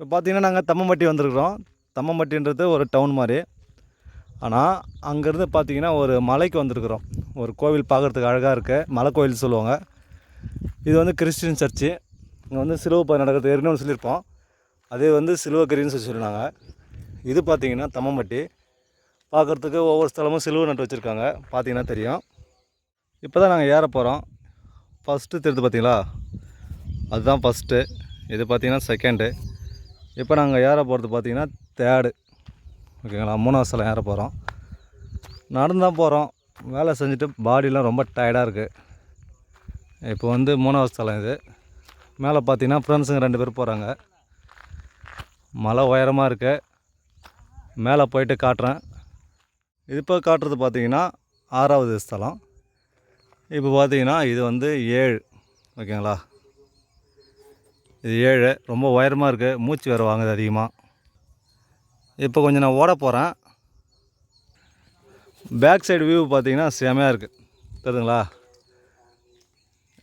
இப்போ பார்த்திங்கன்னா நாங்கள் தம்மம்பட்டி வந்திருக்கிறோம். தம்மம்பட்டின்றது ஒரு டவுன் மாதிரி. ஆனால் அங்கேருந்து பார்த்தீங்கன்னா ஒரு மலைக்கு வந்திருக்கிறோம். ஒரு கோவில் பார்க்குறதுக்கு அழகாக இருக்குது மலை கோவில் சொல்லுவாங்க. இது வந்து கிறிஸ்டின் சர்ச்சு. இங்கே வந்து சிலுவை பாதை நடக்கிறது ஏற்கனவே சொல்லியிருப்போம். அதே வந்து சிலுவக்கரின்னு சொல்லி சொல்லியிருந்தாங்க. இது பார்த்திங்கன்னா தம்மம்பட்டி. பார்க்குறதுக்கு ஒவ்வொரு ஸ்தலமும் சிலுவை நட்டு வச்சுருக்காங்க. பார்த்தீங்கன்னா தெரியும். இப்போ தான் நாங்கள் ஏற போகிறோம் ஃபஸ்ட்டு தெரியுது பார்த்தீங்களா? அதுதான் ஃபஸ்ட்டு இது பார்த்தீங்கன்னா செகண்டு இப்போ நாங்கள் ஏற போகிறது பார்த்தீங்கன்னா தேர்டு ஓகேங்களா? மூணாவது ஸ்தலம் ஏற போகிறோம் நடந்து தான் போகிறோம் வேலை செஞ்சுட்டு பாடிலாம் ரொம்ப டயர்டாக இருக்குது இப்போ வந்து மூணாவது ஸ்தலம் இது. மேலே பார்த்தீங்கன்னா ஃப்ரெண்ட்ஸுங்க ரெண்டு பேர் போகிறாங்க மலை உயரமாக இருக்கு. மேலே போயிட்டு காட்டுறேன். இது இப்போ காட்டுறது பார்த்தீங்கன்னா ஆறாவது ஸ்தலம். இப்போ பார்த்திங்கன்னா இது வந்து ஏழு. ஓகேங்களா? இது ஏழு. ரொம்ப உயரமாக இருக்குது மூச்சு வேறு வாங்குது அதிகமாக இப்போ கொஞ்சம் நான் ஓட போகிறேன் பேக் சைடு வியூ பார்த்தீங்கன்னா செமையாக இருக்குது தெரியுதுங்களா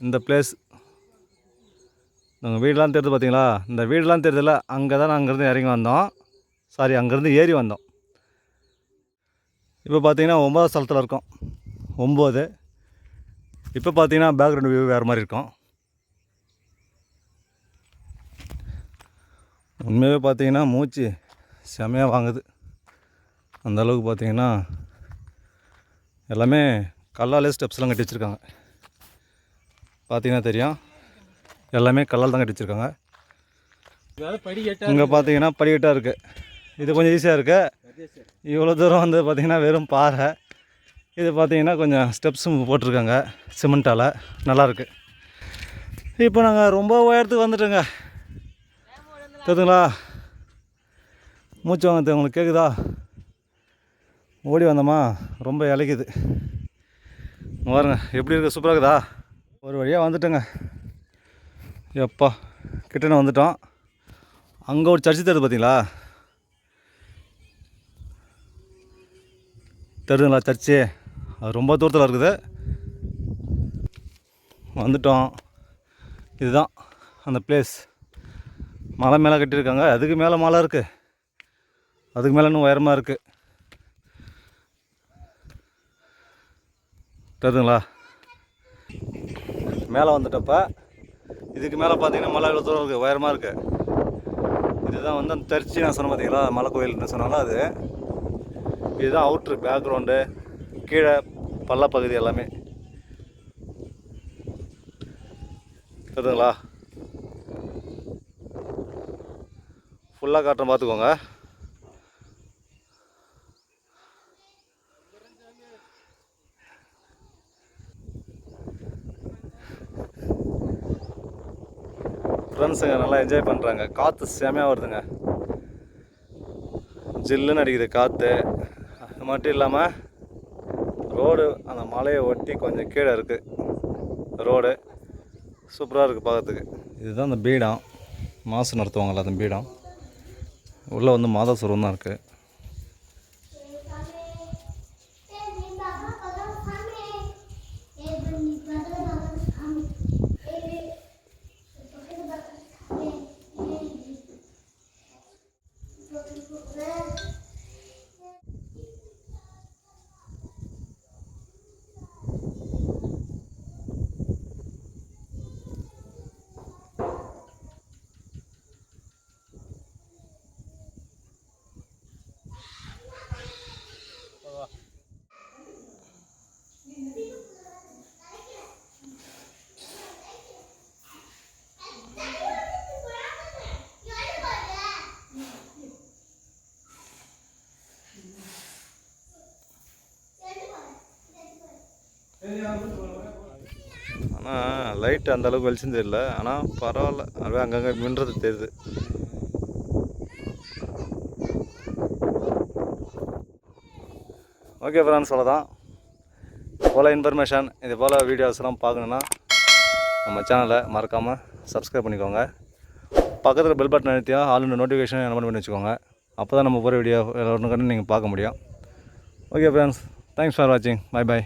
இந்த பிளேஸ் நாங்கள் வீடெலாம் தெரியுது பார்த்தீங்களா இந்த வீடெலாம் தெரியுதுல்ல அங்கே தான் நாங்கள் அங்கேருந்து இறங்கி வந்தோம். சாரி அங்கேருந்து ஏறி வந்தோம். இப்போ பார்த்தீங்கன்னா ஒம்பதாவது ஸ்தலத்தில் இருக்கோம். ஒம்பது இப்போ பார்த்தீங்கன்னா பேக்ரவுண்ட் வியூ வேறு மாதிரி இருக்கும். உண்மையாகவே பார்த்தீங்கன்னா மூச்சு செமையாக வாங்குது. அந்த அளவுக்கு பார்த்தீங்கன்னா எல்லாமே கல்லாலே ஸ்டெப்ஸ்லாம் கட்டி வச்சுருக்காங்க. பார்த்தீங்கன்னா தெரியும். எல்லாமே கல்லால் தான் கட்டி வச்சுருக்காங்க. இங்கே பார்த்தீங்கன்னா படிக்கட்டாக இருக்குது இது கொஞ்சம் ஈஸியாக இருக்குது இவ்வளோ தூரம் வந்து பார்த்திங்கன்னா வெறும் பாறை. இது பார்த்தீங்கன்னா கொஞ்சம் ஸ்டெப்ஸும் போட்டிருக்காங்க. சிமெண்ட்டால் நல்லாயிருக்கு இப்போ நாங்கள் ரொம்ப உயரத்துக்கு வந்துட்டோங்க. கேட்குதுங்களா மூச்சு வாங்கிறது உங்களுக்கு கேட்குதா ஓடி வந்தோமா? ரொம்ப இலைக்குது. வாருங்க பாருங்க எப்படி இருக்குது சூப்பராக இருக்குதா? ஒரு வழியாக வந்துட்டோங்க. எப்பா கிட்டன வந்துட்டோம். அங்கே ஒரு சர்ச்சு தெரியுது பார்த்தீங்களா தெரியுதுங்களா சர்ச்சு? அது ரொம்ப தூரத்தில் இருக்குது. வந்துட்டோம். இதுதான் அந்த பிளேஸ் மலை மேலே கட்டியிருக்காங்க. அதுக்கு மேலே மலை இருக்குது அதுக்கு மேலே இன்னும் உயரமாக இருக்குது தெரியுதுங்களா? மேலே வந்துட்டப்ப இதுக்கு மேலே பார்த்தீங்கன்னா மலை இவ்வளோ தூரம் இருக்குது உயரமாக இருக்குது இதுதான் வந்து அந்த சர்ச்சு நான் சொன்ன பார்த்தீங்களா? மலை கோயில்னு சொன்னாலும் அது. இதுதான் அவுட்ரு பேக்ரவுண்டு கீழே பள்ளப்பகுதி எல்லாமே. தெரியுதுங்களா? ஃபுல்லாக காட்டுறேன் பார்த்துக்கோங்க. ஃப்ரெண்ட்ஸுங்க நல்லா என்ஜாய் பண்ணுறாங்க காற்று செமையாக வருதுங்க. ஜில்லுன்னு அடிக்குது காற்று அது மட்டும் இல்லாமல் ரோடு அந்த மலையை ஒட்டி கொஞ்சம் கீழே இருக்குது ரோடு சூப்பராக இருக்குது பார்க்கறதுக்கு. இதுதான் அந்த பீடம். மாசு நடத்துவாங்கள்ல அந்த பீடம். உள்ளே வந்து மாதாசுரம் தான் இருக்குது ஆனால் லைட் அந்த அளவுக்கு வெளிச்சம் தெரியல. ஆனால் பரவாயில்ல. அப்படியே அங்கங்கே மின்றது தெரியுது. ஓகே ஃப்ரெண்ட்ஸ் அவ்வளோதான் போல் இன்ஃபர்மேஷன் இது போல் வீடியோஸ்லாம் பார்க்கணுன்னா நம்ம சேனலை மறக்காமல் சப்ஸ்கிரைப் பண்ணிக்கோங்க. பக்கத்தில் பெல் பட்டன் அழுத்தியா ஆல் நோட்டிஃபிகேஷன் என்ன பண்ணி வச்சுக்கோங்க. அப்போ தான் நம்ம போகிற வீடியோ ஒன்று நீங்கள் பார்க்க முடியும். ஓகே ஃப்ரெண்ட்ஸ் தேங்க்ஸ் ஃபார் வாட்சிங் பை பை